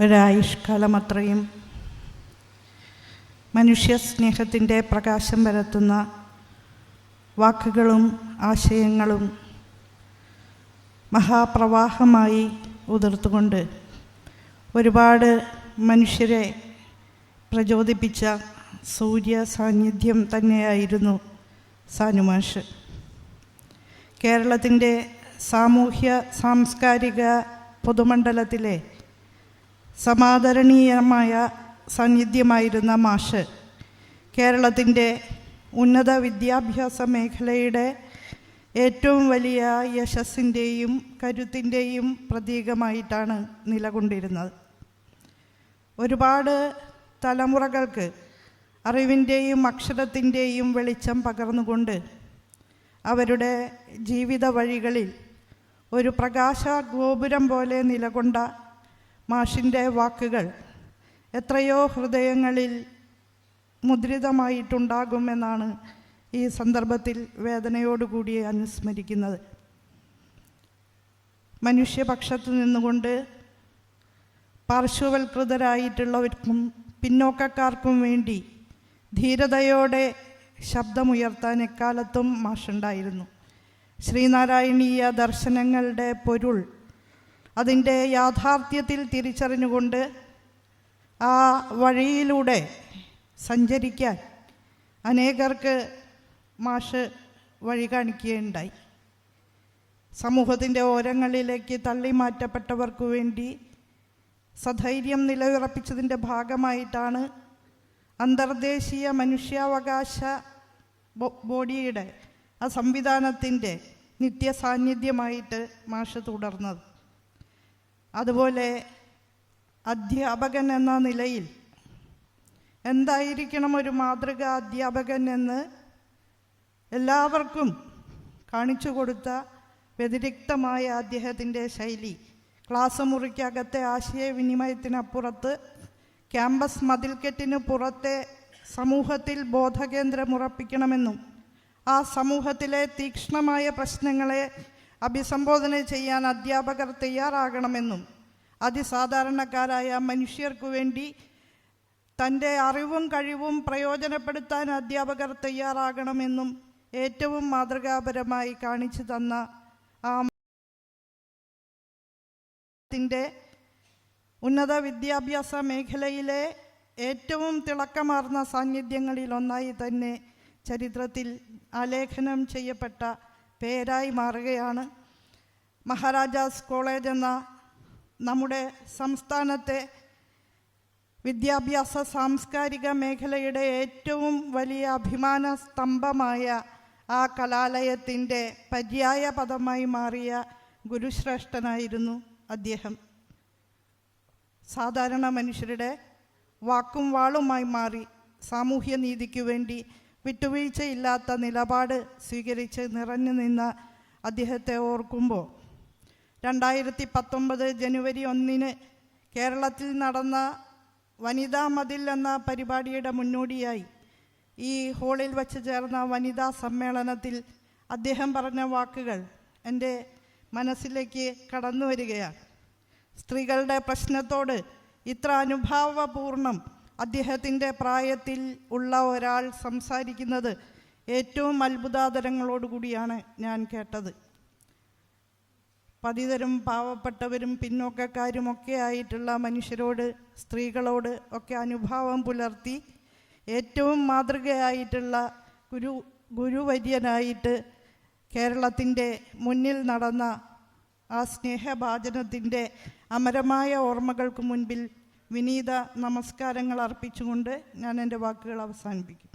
ഒരായുഷ്കാലം അത്രയും മനുഷ്യ സ്നേഹത്തിന്റെ പ്രകാശം പരത്തുന്ന വാക്കുകളും ആശയങ്ങളും മഹാപ്രവാഹമായി ഉതിർത്തുകൊണ്ട് ഒരുപാട് മനുഷ്യരെ പ്രചോദിപ്പിച്ച സൂര്യ സാന്നിധ്യം തന്നെയായിരുന്നു സാനുമാഷ്. കേരളത്തിന്റെ സാമൂഹ്യ സാംസ്കാരിക പൊതുമണ്ഡലത്തിലെ സമാദരണീയമായ സാന്നിധ്യമായിരുന്ന മാഷ് കേരളത്തിന്റെ ഉന്നത വിദ്യാഭ്യാസ മേഖലയുടെ ഏറ്റവും വലിയ യശസ്സിന്റെയും കരുത്തിന്റെയും പ്രതീകമായിട്ടാണ് നിലകൊണ്ടിരുന്നത്. ഒരുപാട് തലമുറകൾക്ക് അറിവിന്റെയും അക്ഷരത്തിന്റെയും വെളിച്ചം പകർന്നുകൊണ്ട് അവരുടെ ജീവിത വഴികളിൽ ഒരു പ്രകാശ ഗോപുരം പോലെ നിലകൊണ്ട മാഷിന്റെ വാക്കുകൾ എത്രയോ ഹൃദയങ്ങളിൽ മുദ്രിതമായിട്ടുണ്ടാകുമെന്നാണ് ഈ സന്ദർഭത്തിൽ വേദനയോടുകൂടി അനുസ്മരിക്കുന്നത്. മനുഷ്യപക്ഷത്ത് നിന്നുകൊണ്ട് പാർശ്വവൽകൃതരായിട്ടുള്ളവർക്കും പിന്നോക്കക്കാർക്കും വേണ്ടി ധീരതയോടെ ശബ്ദമുയർത്താൻ എക്കാലത്തും മാഷുണ്ടായിരുന്നു. ശ്രീനാരായണീയ ദർശനങ്ങളുടെ പൊരുൾ അതിന്റെ യാഥാർത്ഥ്യത്തിൽ തിരിച്ചറിഞ്ഞുകൊണ്ട് ആ വഴിയിലൂടെ സഞ്ചരിക്കാൻ അനേകർക്ക് മാഷ് വഴി കാണിക്കുകയുണ്ടായി. സമൂഹത്തിന്റെ ഓരങ്ങളിലേക്ക് തള്ളി മാറ്റപ്പെട്ടവർക്ക് വേണ്ടി സധൈര്യം നിലയുറപ്പിച്ചതിന്റെ ഭാഗമായിട്ടാണ് അന്തർദേശീയ മനുഷ്യാവകാശ ബോഡിയുടെ ആ സംവിധാനത്തിന്റെ നിത്യസാന്നിധ്യമായിട്ട് മാഷ് തുടർന്നത്. അതുപോലെ അധ്യാപകൻ എന്ന നിലയിൽ എന്തായിരിക്കണം ഒരു മാതൃക അധ്യാപകൻ എന്ന് എല്ലാവർക്കും കാണിച്ചു കൊടുത്ത വ്യതിരിക്തമായ അദ്ദേഹത്തിന്റെ ശൈലി. ക്ലാസ് മുറിക്കകത്തെ ആശയവിനിമയത്തിനപ്പുറത്ത് ക്യാമ്പസ് മതിൽക്കെട്ടിന് പുറത്തെ സമൂഹത്തിൽ ബോധകേന്ദ്രമുറപ്പിക്കണമെന്നും ആ സമൂഹത്തിലെ തീക്ഷ്ണമായ പ്രശ്നങ്ങളെ അഭിസംബോധന ചെയ്യാൻ അധ്യാപകർ തയ്യാറാകണമെന്നും അതിസാധാരണക്കാരായ മനുഷ്യർക്കു വേണ്ടി തന്റെ അറിവും കഴിവും പ്രയോജനപ്പെടുത്താൻ അധ്യാപകർ തയ്യാറാകണമെന്നും ഏറ്റവും മാതൃകാപരമായി കാണിച്ചു തന്ന ആ ത്തിന്റെ ഉന്നത വിദ്യാഭ്യാസ മേഖലയിലെ ഏറ്റവും തിളക്കമാർന്ന സാന്നിധ്യങ്ങളിലൊന്നായി തന്നെ ചരിത്രത്തിൽ ആലേഖനം ചെയ്യപ്പെട്ട പേരായി മാറുകയാണ്. മഹാരാജാസ് കോളേജ് എന്ന നമ്മുടെ സംസ്ഥാനത്തെ വിദ്യാഭ്യാസ സാംസ്കാരിക മേഖലയുടെ ഏറ്റവും വലിയ അഭിമാന സ്തംഭമായ ആ കലാലയത്തിന്റെ പര്യായ പദമായി മാറിയ ഗുരുശ്രേഷ്ഠനായിരുന്നു അദ്ദേഹം. സാധാരണ മനുഷ്യരുടെ വാക്കും വാളുമായി മാറി സാമൂഹ്യ നീതിക്ക് വേണ്ടി വിട്ടുവീഴ്ചയില്ലാത്ത നിലപാട് സ്വീകരിച്ച് നിറഞ്ഞു നിന്ന അദ്ദേഹത്തെ ഓർക്കുമ്പോൾ രണ്ടായിരത്തി പത്തൊമ്പത് ജനുവരി ഒന്നിന് കേരളത്തിൽ നടന്ന വനിതാ മതിൽ എന്ന പരിപാടിയുടെ മുന്നോടിയായി ഈ ഹോളിൽ വച്ച് ചേർന്ന വനിതാ സമ്മേളനത്തിൽ അദ്ദേഹം പറഞ്ഞ വാക്കുകൾ എന്റെ മനസ്സിലേക്ക് കടന്നു വരികയാണ്. സ്ത്രീകളുടെ പ്രശ്നത്തോട് ഇത്ര അനുഭാവപൂർണം അദ്ദേഹത്തിന്റെ പ്രായത്തിൽ ഉള്ള ഒരാൾ സംസാരിക്കുന്നത് ഏറ്റവും അത്ഭുതാതരങ്ങളോടുകൂടിയാണ് ഞാൻ കേട്ടത്. പതിതരും പാവപ്പെട്ടവരും പിന്നോക്കക്കാരും ഒക്കെ ആയിട്ടുള്ള മനുഷ്യരോട് സ്ത്രീകളോട് ഒക്കെ അനുഭാവം പുലർത്തി ഏറ്റവും മാതൃകയായിട്ടുള്ള ഗുരു ഗുരുവര്യനായിട്ട് കേരളത്തിന്റെ മുന്നിൽ നടന്ന ആ സ്നേഹഭാചനത്തിന്റെ അമരമായ ഓർമ്മകൾക്ക് മുൻപിൽ വിനീത നമസ്കാരങ്ങൾ അർപ്പിച്ചുകൊണ്ട് ഞാൻ എന്റെ വാക്കുകൾ അവസാനിപ്പിക്കും.